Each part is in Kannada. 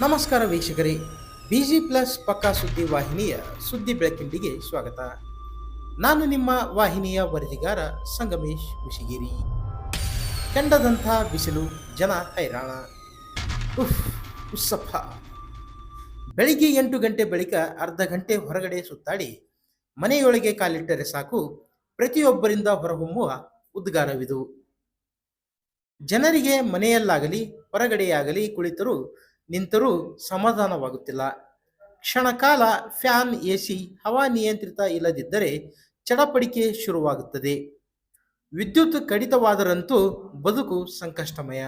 ನಮಸ್ಕಾರ ವೀಕ್ಷಕರೇ. ಬಿಜಿ ಪ್ಲಸ್ ಪಕ್ಕಾ ಸುದ್ದಿ ವಾಹಿನಿಯ ಸುದ್ದಿ ಬೆಳಕಿಂಡಿಗೆ ಸ್ವಾಗತ. ನಾನು ನಿಮ್ಮ ವಾಹಿನಿಯ ವರದಿಗಾರ ಸಂಗಮೇಶ್ ಮುಶಿಗಿರಿ ಕೆಂಡದಂಥ ಬಿಸಿಲು, ಜನ ಹೈರಾಣ. ಉಫ್, ಉಸ್ಸಪ್ಪ. ಬೆಳಿಗ್ಗೆ ಎಂಟು ಗಂಟೆ ಬಳಿಕ ಅರ್ಧ ಗಂಟೆ ಹೊರಗಡೆ ಸುತ್ತಾಡಿ ಮನೆಯೊಳಗೆ ಕಾಲಿಟ್ಟರೆ ಸಾಕು. ಪ್ರತಿಯೊಬ್ಬರಿಂದ ಹೊರಹೊಮ್ಮುವ ಉದ್ಗಾರವಿದು. ಜನರಿಗೆ ಮನೆಯಲ್ಲಾಗಲಿ, ಹೊರಗಡೆಯಾಗಲಿ ಕುಳಿತರೂ ನಿಂತರೂ ಸಮಾಧಾನವಾಗುತ್ತಿಲ್ಲ. ಕ್ಷಣಕಾಲ ಫ್ಯಾನ್ ಎಸಿ, ಹವಾ ನಿಯಂತ್ರಿತ ಇಲ್ಲದಿದ್ದರೆ ಚಡಪಡಿಕೆ ಶುರುವಾಗುತ್ತದೆ. ವಿದ್ಯುತ್ ಕಡಿತವಾದರಂತೂ ಬದುಕು ಸಂಕಷ್ಟಮಯ.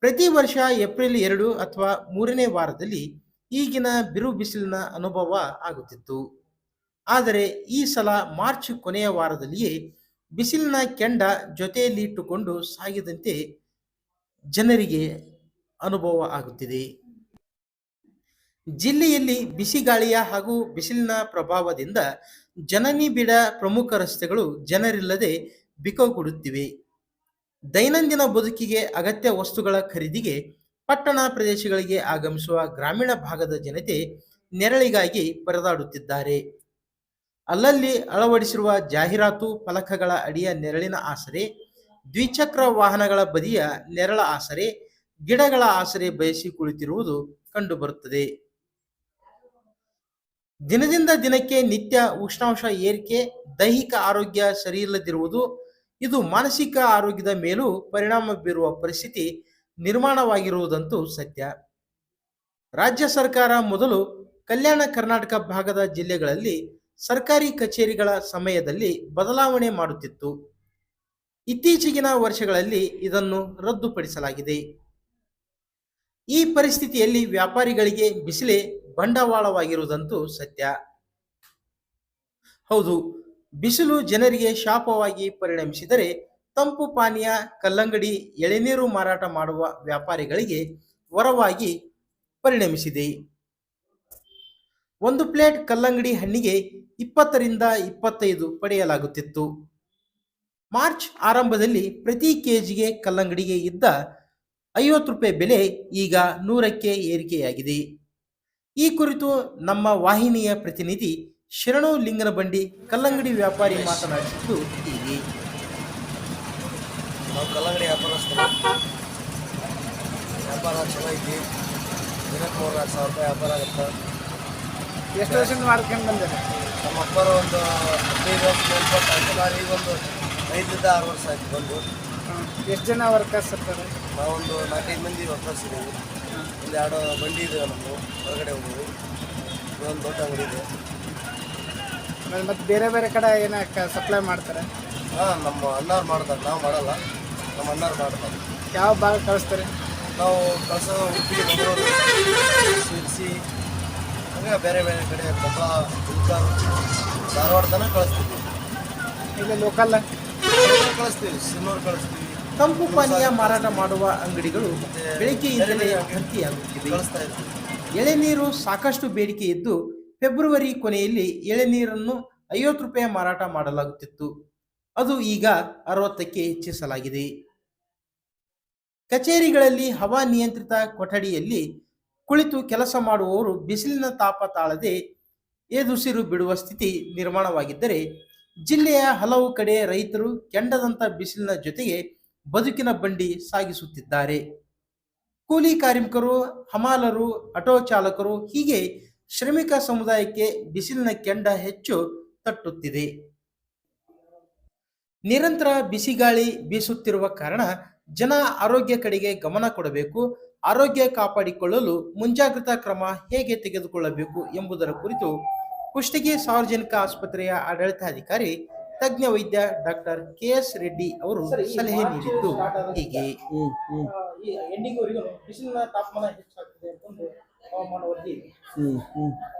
ಪ್ರತಿ ವರ್ಷ ಏಪ್ರಿಲ್ ಎರಡು ಅಥವಾ ಮೂರನೇ ವಾರದಲ್ಲಿ ಈಗಿನ ಬಿರು ಬಿಸಿಲಿನ ಅನುಭವ ಆಗುತ್ತಿತ್ತು. ಆದರೆ ಈ ಸಲ ಮಾರ್ಚ್ ಕೊನೆಯ ವಾರದಲ್ಲಿಯೇ ಬಿಸಿಲಿನ ಕೆಂಡ ಜೊತೆಯಲ್ಲಿಟ್ಟುಕೊಂಡು ಸಾಗಿದಂತೆ ಜನರಿಗೆ ಅನುಭವ ಆಗುತ್ತಿದೆ. ಜಿಲ್ಲೆಯಲ್ಲಿ ಬಿಸಿಗಾಳಿಯ ಹಾಗೂ ಬಿಸಿಲಿನ ಪ್ರಭಾವದಿಂದ ಜನನಿ ಬಿಡ ಪ್ರಮುಖ ರಸ್ತೆಗಳು ಜನರಿಲ್ಲದೆ ಬಿಕೋಗುಡುತ್ತಿವೆ ದೈನಂದಿನ ಬದುಕಿಗೆ ಅಗತ್ಯ ವಸ್ತುಗಳ ಖರೀದಿಗೆ ಪಟ್ಟಣ ಪ್ರದೇಶಗಳಿಗೆ ಆಗಮಿಸುವ ಗ್ರಾಮೀಣ ಭಾಗದ ಜನತೆ ನೆರಳಿಗಾಗಿ ಪರದಾಡುತ್ತಿದ್ದಾರೆ. ಅಲ್ಲಲ್ಲಿ ಅಳವಡಿಸಿರುವ ಜಾಹೀರಾತು ಫಲಕಗಳ ಅಡಿಯ ನೆರಳಿನ ಆಸರೆ, ದ್ವಿಚಕ್ರ ವಾಹನಗಳ ಬದಿಯ ನೆರಳ ಆಸರೆ ಗಿಡಗಳ ಆಸರೆ ಬಯಸಿ ಕುಳಿತಿರುವುದು ಕಂಡುಬರುತ್ತದೆ. ದಿನದಿಂದ ದಿನಕ್ಕೆ ನಿತ್ಯ ಉಷ್ಣಾಂಶ ಏರಿಕೆ, ದೈಹಿಕ ಆರೋಗ್ಯ ಸರಿಯಿಲ್ಲದಿರುವುದು, ಇದು ಮಾನಸಿಕ ಆರೋಗ್ಯದ ಮೇಲೂ ಪರಿಣಾಮ ಬೀರುವ ಪರಿಸ್ಥಿತಿ ನಿರ್ಮಾಣವಾಗಿರುವುದಂತೂ ಸತ್ಯ. ರಾಜ್ಯ ಸರ್ಕಾರ ಮೊದಲು ಕಲ್ಯಾಣ ಕರ್ನಾಟಕ ಭಾಗದ ಜಿಲ್ಲೆಗಳಲ್ಲಿ ಸರ್ಕಾರಿ ಕಚೇರಿಗಳ ಸಮಯದಲ್ಲಿ ಬದಲಾವಣೆ ಮಾಡುತ್ತಿತ್ತು. ಇತ್ತೀಚೆಗಿನ ವರ್ಷಗಳಲ್ಲಿ ಇದನ್ನು ರದ್ದುಪಡಿಸಲಾಗಿದೆ. ಈ ಪರಿಸ್ಥಿತಿಯಲ್ಲಿ ವ್ಯಾಪಾರಿಗಳಿಗೆ ಬಿಸಿಲೆ ಬಂಡವಾಳವಾಗಿರುವುದಂತೂ ಸತ್ಯ. ಹೌದು, ಬಿಸಿಲು ಜನರಿಗೆ ಶಾಪವಾಗಿ ಪರಿಣಮಿಸಿದರೆ ತಂಪು ಪಾನೀಯ, ಕಲ್ಲಂಗಡಿ, ಎಳೆನೀರು ಮಾರಾಟ ಮಾಡುವ ವ್ಯಾಪಾರಿಗಳಿಗೆ ವರವಾಗಿ ಪರಿಣಮಿಸಿದೆ. ಒಂದು ಪ್ಲೇಟ್ ಕಲ್ಲಂಗಡಿ ಹಣ್ಣಿಗೆ ಇಪ್ಪತ್ತರಿಂದ ಇಪ್ಪತ್ತೈದು ಪಡೆಯಲಾಗುತ್ತಿತ್ತು. ಮಾರ್ಚ್ ಆರಂಭದಲ್ಲಿ ಪ್ರತಿ ಕೆಜಿಗೆ ಕಲ್ಲಂಗಡಿಗೆ ಇದ್ದ ಐವತ್ತು ರೂಪಾಯಿ ಬೆಲೆ ಈಗ ನೂರಕ್ಕೆ ಏರಿಕೆಯಾಗಿದೆ. ಈ ಕುರಿತು ನಮ್ಮ ವಾಹಿನಿಯ ಪ್ರತಿನಿಧಿ ಶರಣು ಲಿಂಗನಬಂಡಿ ಕಲ್ಲಂಗಡಿ ವ್ಯಾಪಾರಿ ಮಾತನಾಡಿದ್ದು ಹೀಗೆ. ನಾವು ಕಲ್ಲಂಗಡಿ ವ್ಯಾಪಾರಸ್ಥರು. ವ್ಯಾಪಾರ ಚಲೋ ಐತಿ ದಿನಕ್ಕೆ ಮೂರು ನಾಲ್ಕು ಸಾವಿರ ರೂಪಾಯಿ ವ್ಯಾಪಾರ ಆಗುತ್ತೆ. ಎಷ್ಟು ವರ್ಷದಿಂದ ಮಾಡ್ಕೊಂಡು ಬಂದೆ ನಮ್ಮ ಅಪ್ಪರು ಒಂದು ಹದಿನೈದು ವರ್ಷ ಮೇಲ್ಪಟ್ಟು ಈಗ ಒಂದು ಐದರಿಂದ ಆರು ವರ್ಷ ಆಯ್ತು ಬಂದು. ಎಷ್ಟು ಜನ ವರ್ಕರ್ಸ್ ಇರ್ತಾರೆ? ನಾವೊಂದು ನಾಲ್ಕೈದು ಮಂದಿ ವರ್ಕರ್ಸ್ ಇದ್ದೀವಿ. ಇಲ್ಲಿ ಎರಡು ಬಂಡಿ ಇದೆ ನಮ್ಮದು ಹೊರಗಡೆ ಹೋಗೋದು. ಇದೊಂದು ದೊಡ್ಡ ಅಂಗಡಿ ಇದೆ. ಮತ್ತು ಬೇರೆ ಬೇರೆ ಕಡೆ ಏನ ಸಪ್ಲೈ ಮಾಡ್ತಾರೆ? ಹಾಂ ನಮ್ಮ ಅಣ್ಣಾರ್ ಮಾಡ್ತಾರೆ. ನಾವು ಮಾಡಲ್ಲ. ನಮ್ಮ ಅಣ್ಣಾರ್ ಮಾಡ್ತಾರೆ. ಯಾವ ಭಾಗ ಕಳಿಸ್ತಾರೆ? ನಾವು ಕಳಸ ಉಡುಪಿ ಮಂಗಳೂರು ಶಿರ್ಸಿ ಹಂಗೆ ಬೇರೆ ಬೇರೆ ಕಡೆ ಕೊಪ್ಪಳ ತುಮಕೂರು ಧಾರವಾಡ ತನಕ ಕಳಿಸ್ತೀವಿ. ಇಲ್ಲಿ ಲೋಕಲ್ ಕಳಿಸ್ತೀವಿ ಸಿನ್ನೂರು ಕಳಿಸ್ತೀವಿ. ತಂಪು ಪಾನೀಯ ಮಾರಾಟ ಮಾಡುವ ಅಂಗಡಿಗಳು ಬೆಳಗ್ಗೆಯಿಂದಲೇ ಭರ್ತಿಯಾಗುತ್ತಿವೆ. ಎಳೆನೀರು ಸಾಕಷ್ಟು ಬೇಡಿಕೆ ಇದ್ದು, ಫೆಬ್ರವರಿ ಕೊನೆಯಲ್ಲಿ ಎಳೆನೀರನ್ನು ಐವತ್ತು ರೂಪಾಯಿ ಮಾರಾಟ ಮಾಡಲಾಗುತ್ತಿತ್ತು. ಅದು ಈಗ ಅರವತ್ತಕ್ಕೆ ಹೆಚ್ಚಿಸಲಾಗಿದೆ. ಕಚೇರಿಗಳಲ್ಲಿ ಹವಾ ನಿಯಂತ್ರಿತ ಕೊಠಡಿಯಲ್ಲಿ ಕುಳಿತು ಕೆಲಸ ಮಾಡುವವರು ಬಿಸಿಲಿನ ತಾಪ ತಾಳದೆ ಏದುಸಿರು ಬಿಡುವ ಸ್ಥಿತಿ ನಿರ್ಮಾಣವಾಗಿದ್ದರೆ, ಜಿಲ್ಲೆಯ ಹಲವು ಕಡೆ ರೈತರು ಕೆಂಡದಂತ ಬಿಸಿಲಿನ ಜೊತೆಗೆ ಬದುಕಿನ ಬಂಡಿ ಸಾಗಿಸುತ್ತಿದ್ದಾರೆ. ಕೂಲಿ ಕಾರ್ಮಿಕರು, ಹಮಾಲರು, ಆಟೋ ಚಾಲಕರು ಹೀಗೆ ಶ್ರಮಿಕ ಸಮುದಾಯಕ್ಕೆ ಬಿಸಿಲಿನ ಕೆಂಡ ಹೆಚ್ಚು ತಟ್ಟುತ್ತಿದೆ. ನಿರಂತರ ಬಿಸಿಗಾಳಿ ಬೀಸುತ್ತಿರುವ ಕಾರಣ ಜನ ಆರೋಗ್ಯ ಕಡೆಗೆ ಗಮನ ಕೊಡಬೇಕು, ಆರೋಗ್ಯ ಕಾಪಾಡಿಕೊಳ್ಳಲು ಮುಂಜಾಗ್ರತಾ ಕ್ರಮ ಹೇಗೆ ತೆಗೆದುಕೊಳ್ಳಬೇಕು ಎಂಬುದರ ಕುರಿತು ಕುಷ್ಟಗಿ ಸಾರ್ವಜನಿಕ ಆಸ್ಪತ್ರೆಯ ಆಡಳಿತಾಧಿಕಾರಿ ತಜ್ಞ ವೈದ್ಯ ಡಾಕ್ಟರ್ ಕೆ ಎಸ್ ರೆಡ್ಡಿ ಅವರು ಸಲಹೆ ನೀಡಿದ್ದು ಹೀಗೆ. ಬಿಸಿಲಿನ ತಾಪಮಾನ ಹೆಚ್ಚಾಗ್ತದೆ ಹವಾಮಾನ ವರದಿ.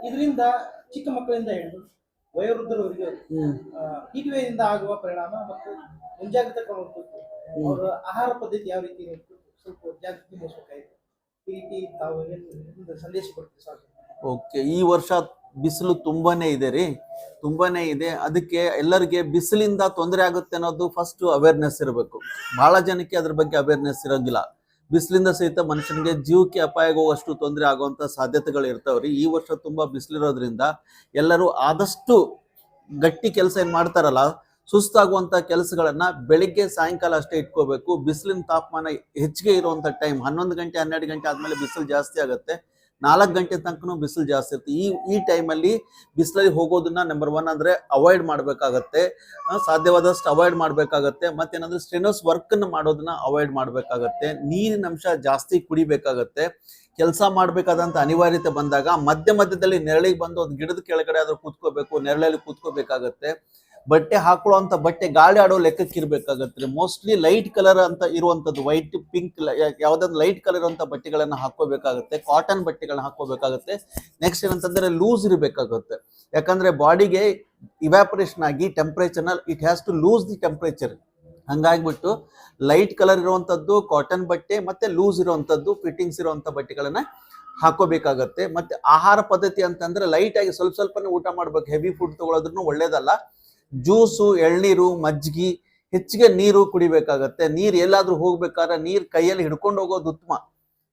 ಇದರಿಂದ ಚಿಕ್ಕ ಮಕ್ಕಳಿಂದ ಹಿಡಿದು ವಯೋವೃದ್ಧರವರಿಗೆ ಹೀಟ್ ಆಗುವ ಪರಿಣಾಮ ಮತ್ತು ಮುಂಜಾಗ್ರತೆ ಕ್ರಮ ಕುರಿತು ಅವರ ಆಹಾರ ಪದ್ಧತಿ ಯಾವ ರೀತಿ ಸ್ವಲ್ಪ ಜಾಗೃತಿ ಮೂಡಿಸಬೇಕಾಯಿತು ಈ ರೀತಿ ತಾವು ಸಂದೇಶ ಕೊಡ್ತೀವಿ ಸಾಕು. ಓಕೆ ಈ ವರ್ಷ ಬಿಸಿಲು ತುಂಬಾನೇ ಇದೆ ರೀ. ತುಂಬಾನೇ ಇದೆ. ಅದಕ್ಕೆ ಎಲ್ಲರಿಗೆ ಬಿಸಿಲಿಂದ ತೊಂದರೆ ಆಗುತ್ತೆ ಅನ್ನೋದು ಫಸ್ಟ್ ಅವೇರ್ನೆಸ್ ಇರಬೇಕು. ಬಹಳ ಜನಕ್ಕೆ ಅದ್ರ ಬಗ್ಗೆ ಅವೇರ್ನೆಸ್ ಇರೋಂಗಿಲ್ಲ. ಬಿಸಿಲಿಂದ ಸಹಿತ ಮನುಷ್ಯನಿಗೆ ಜೀವಕ್ಕೆ ಅಪಾಯವಾಗುವಷ್ಟು ತೊಂದರೆ ಆಗುವಂತ ಸಾಧ್ಯತೆಗಳು ಇರ್ತಾವ್ರಿ. ಈ ವರ್ಷ ತುಂಬಾ ಬಿಸಿಲಿರೋದ್ರಿಂದ ಎಲ್ಲರೂ ಆದಷ್ಟು ಗಟ್ಟಿ ಕೆಲಸ ಏನ್ ಮಾಡ್ತಾರಲ್ಲ, ಸುಸ್ತಾಗುವಂತ ಕೆಲಸಗಳನ್ನ ಬೆಳಿಗ್ಗೆ ಸಾಯಂಕಾಲ ಅಷ್ಟೇ ಇಟ್ಕೋಬೇಕು. ಬಿಸಿಲಿನ ತಾಪಮಾನ ಹೆಚ್ಚಿಗೆ ಇರುವಂತ ಟೈಮ್ ಹನ್ನೊಂದು ಗಂಟೆ ಹನ್ನೆರಡು ಗಂಟೆ ಆದ್ಮೇಲೆ ಬಿಸಿಲು ಜಾಸ್ತಿ ಆಗುತ್ತೆ. ನಾಲ್ಕು ಗಂಟೆ ತನಕನು ಬಿಸಿಲು ಜಾಸ್ತಿ ಇರುತ್ತೆ. ಈ ಈ ಟೈಮಲ್ಲಿ ಬಿಸಿಲಲ್ಲಿ ಹೋಗೋದನ್ನ ನಂಬರ್ ಒನ್ ಅಂದ್ರೆ ಅವಾಯ್ಡ್ ಮಾಡಬೇಕಾಗತ್ತೆ. ಸಾಧ್ಯವಾದಷ್ಟು ಅವಾಯ್ಡ್ ಮಾಡಬೇಕಾಗತ್ತೆ. ಮತ್ತೇನಂದ್ರೆ ವರ್ಕ್ ಅನ್ನು ಮಾಡೋದನ್ನ ಅವಾಯ್ಡ್ ಮಾಡಬೇಕಾಗತ್ತೆ. ನೀರಿನ ಅಂಶ ಜಾಸ್ತಿ ಕುಡಿಬೇಕಾಗತ್ತೆ. ಕೆಲಸ ಮಾಡಬೇಕಾದಂಥ ಅನಿವಾರ್ಯತೆ ಬಂದಾಗ ಮಧ್ಯ ಮಧ್ಯದಲ್ಲಿ ನೆರಳಿಗೆ ಬಂದು ಒಂದು ಗಿಡದ ಕೆಳಗಡೆ ಆದರೂ ಕೂತ್ಕೋಬೇಕು, ನೆರಳಲ್ಲಿ ಕೂತ್ಕೋಬೇಕಾಗತ್ತೆ. ಬಟ್ಟೆ ಹಾಕೊಳ್ಳುವಂತ ಬಟ್ಟೆ ಗಾಳಿ ಆಡೋ ಲೆಕ್ಕಕ್ಕೆ ಇರ್ಬೇಕಾಗತ್ತೆ ಮೋಸ್ಟ್ಲಿ ಲೈಟ್ ಕಲರ್ ಅಂತ ಇರುವಂತದ್ದು ವೈಟ್ ಪಿಂಕ್ ಯಾವ್ದಾದ್ರು ಲೈಟ್ ಕಲರ್ ಇರುವಂತ ಬಟ್ಟೆಗಳನ್ನ ಹಾಕೋಬೇಕಾಗತ್ತೆ ಕಾಟನ್ ಬಟ್ಟೆಗಳನ್ನ ಹಾಕೋಬೇಕಾಗತ್ತೆ ನೆಕ್ಸ್ಟ್ ಏನಂತಂದ್ರೆ ಲೂಸ್ ಇರಬೇಕಾಗುತ್ತೆ. ಯಾಕಂದ್ರೆ ಬಾಡಿಗೆ ಇವ್ಯಾಪರೇಷನ್ ಆಗಿ ಟೆಂಪರೇಚರ್ನ it has to lose the temperature ಹಂಗಾಗ್ಬಿಟ್ಟು light colour ಇರುವಂತದ್ದು ಕಾಟನ್ ಬಟ್ಟೆ ಮತ್ತೆ ಲೂಸ್ ಇರುವಂತದ್ದು ಫಿಟ್ಟಿಂಗ್ಸ್ ಇರುವಂತ ಬಟ್ಟೆಗಳನ್ನ ಹಾಕೋಬೇಕಾಗತ್ತೆ ಮತ್ತೆ ಆಹಾರ ಪದ್ಧತಿ ಅಂತಂದ್ರೆ ಲೈಟ್ ಆಗಿ ಸ್ವಲ್ಪ ಸ್ವಲ್ಪನೇ ಊಟ ಮಾಡ್ಬೇಕು. ಹೆವಿ ಫುಡ್ ತಗೊಳೋದ್ರೂ ಒಳ್ಳೇದಲ್ಲ. ಜ್ಯೂಸು, ಎಳ್ನೀರು ಮಜ್ಜಿಗೆ ಹೆಚ್ಚಿಗೆ ನೀರು ಕುಡಿಬೇಕಾಗತ್ತೆ. ನೀರು ಎಲ್ಲಾದ್ರೂ ಹೋಗ್ಬೇಕಾದ್ರೆ ನೀರು ಕೈಯಲ್ಲಿ ಹಿಡ್ಕೊಂಡು ಹೋಗೋದು ಉತ್ತಮ.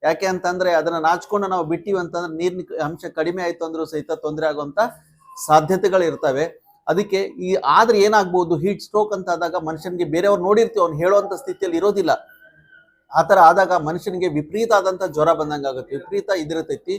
ಯಾಕೆ ಅಂತಂದ್ರೆ ಅದನ್ನ ನಾಚ್ಕೊಂಡು ನಾವು ಬಿಟ್ಟಿವಿ ಅಂತಂದ್ರೆ ನೀರಿನ ಅಂಶ ಕಡಿಮೆ ಆಯ್ತು ಅಂದ್ರೂ ಸಹಿತ ತೊಂದರೆ ಆಗುವಂತ ಸಾಧ್ಯತೆಗಳು ಇರ್ತವೆ. ಅದಕ್ಕೆ ಈ ಆದ್ರೆ ಏನಾಗ್ಬೋದು ಹೀಟ್ ಸ್ಟ್ರೋಕ್ ಅಂತ ಆದಾಗ ಮನುಷ್ಯನಿಗೆ ಬೇರೆಯವ್ರು ನೋಡಿರ್ತೀವಿ, ಅವ್ನು ಹೇಳುವಂತ ಸ್ಥಿತಿಯಲ್ಲಿ ಇರೋದಿಲ್ಲ. ಆತರ ಆದಾಗ ಮನುಷ್ಯನಿಗೆ ವಿಪರೀತ ಆದಂತ ಜ್ವರ ಬಂದಂಗೆ ಆಗುತ್ತೆ ವಿಪರೀತ ಇದಿರತೈತಿ.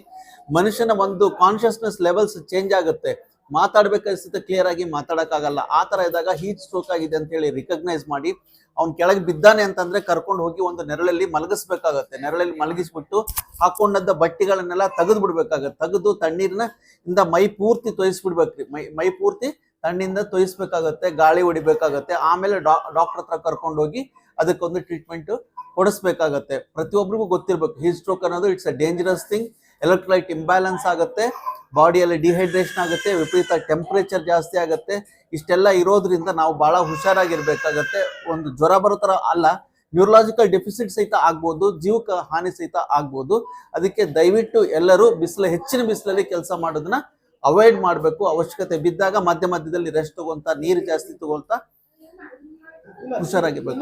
ಮನುಷ್ಯನ ಒಂದು ಕಾನ್ಶಿಯಸ್ನೆಸ್ ಲೆವೆಲ್ಸ್ ಚೇಂಜ್ ಆಗುತ್ತೆ. ಮಾತಾಡ್ಬೇಕನ್ಸುತ್ತೆ ಕ್ಲಿಯರ್ ಆಗಿ ಮಾತಾಡಕ್ಕಾಗಲ್ಲ. ಆ ತರ ಇದ್ದಾಗ ಹೀಟ್ ಸ್ಟ್ರೋಕ್ ಆಗಿದೆ ಅಂತ ಹೇಳಿ ರಿಕಗ್ನೈಸ್ ಮಾಡಿ, ಅವ್ನ್ ಕೆಳಗೆ ಬಿದ್ದಾನೆ ಅಂತಂದ್ರೆ ಕರ್ಕೊಂಡು ಹೋಗಿ ಒಂದು ನೆರಳಲ್ಲಿ ಮಲಗಿಸ್ಬೇಕಾಗತ್ತೆ. ನೆರಳಲ್ಲಿ ಮಲಗಿಸ್ಬಿಟ್ಟು ಹಾಕೊಂಡದ್ದ ಬಟ್ಟೆಗಳನ್ನೆಲ್ಲ ತೆಗೆದು ಬಿಡ್ಬೇಕಾಗತ್ತೆ ತೆಗೆದು ತಣ್ಣೀರ್ನ ಇಂದ ಮೈ ಪೂರ್ತಿ ತೊಯಿಸ್ಬಿಡ್ಬೇಕ್ರಿ. ಮೈ ಮೈ ಪೂರ್ತಿ ತಣ್ಣಿಂದ ತೊಯಿಸ್ಬೇಕಾಗತ್ತೆ, ಗಾಳಿ ಹೊಡಿಬೇಕಾಗತ್ತೆ. ಆಮೇಲೆ ಡಾಕ್ಟರ್ ಹತ್ರ ಕರ್ಕೊಂಡು ಹೋಗಿ ಅದಕ್ಕೊಂದು ಟ್ರೀಟ್ಮೆಂಟ್ ಕೊಡಿಸ್ಬೇಕಾಗತ್ತೆ. ಪ್ರತಿಯೊಬ್ಬರಿಗೂ ಗೊತ್ತಿರ್ಬೇಕು ಹೀಟ್ ಸ್ಟ್ರೋಕ್ ಅನ್ನೋದು it's a dangerous thing electrolyte imbalance ಆಗುತ್ತೆ. ಬಾಡಿಯಲ್ಲಿ ಡಿಹೈಡ್ರೇಷನ್ ಆಗುತ್ತೆ ವಿಪರೀತ ಟೆಂಪರೇಚರ್ ಜಾಸ್ತಿ ಆಗುತ್ತೆ. ಇಷ್ಟೆಲ್ಲ ಇರೋದ್ರಿಂದ ನಾವು ಬಹಳ ಹುಷಾರಾಗಿರ್ಬೇಕಾಗತ್ತೆ. ಒಂದು ಜ್ವರ ಬರೋ ತರ ಅಲ್ಲ ನ್ಯೂರಲಾಜಿಕಲ್ ಡೆಫಿಸಿಟ್ ಸಹಿತ ಆಗ್ಬೋದು ಜೀವಕ ಹಾನಿ ಸಹಿತ ಆಗ್ಬೋದು. ಅದಕ್ಕೆ ದಯವಿಟ್ಟು ಎಲ್ಲರೂ ಬಿಸಿಲು ಹೆಚ್ಚಿನ ಬಿಸಿಲಲ್ಲಿ ಕೆಲಸ ಮಾಡೋದನ್ನ ಅವಾಯ್ಡ್ ಮಾಡಬೇಕು. ಅವಶ್ಯಕತೆ ಬಿದ್ದಾಗ ಮಧ್ಯ ಮಧ್ಯದಲ್ಲಿ ರೆಸ್ಟ್ ತಗೊಂತ ನೀರು ಜಾಸ್ತಿ ತಗೊಂತ ಹುಷಾರಾಗಿರ್ಬೇಕು.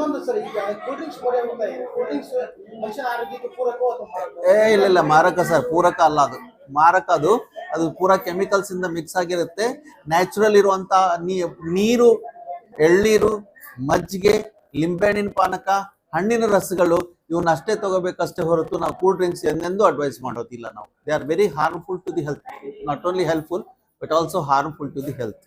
ಏ ಇಲ್ಲ ಇಲ್ಲ ಮಾರಕ ಸರ್. ಪೂರಕ ಅಲ್ಲ ಅದು. ಮಾರಕ ಅದು. ಅದು ಪೂರಾ ಕೆಮಿಕಲ್ಸ್ ಇಂದ ಮಿಕ್ಸ್ ಆಗಿರುತ್ತೆ ನ್ಯಾಚುರಲ್ ಇರುವಂತ ನೀರು, ಎಳ್ನೀರು, ಮಜ್ಜಿಗೆ, ಲಿಂಬೆಹಣ್ಣಿನ ಪಾನಕ, ಹಣ್ಣಿನ ರಸಗಳು ಇವನ್ನ ಅಷ್ಟೇ ತಗೋಬೇಕಷ್ಟೇ ಹೊರತು ನಾವು ಕೂಲ್ ಡ್ರಿಂಕ್ಸ್ ಎಂದೆಂದೂ ಅಡ್ವೈಸ್ ಮಾಡೋದಿಲ್ಲ ನಾವು they are very harmful to the health not only helpful but also harmful to the health.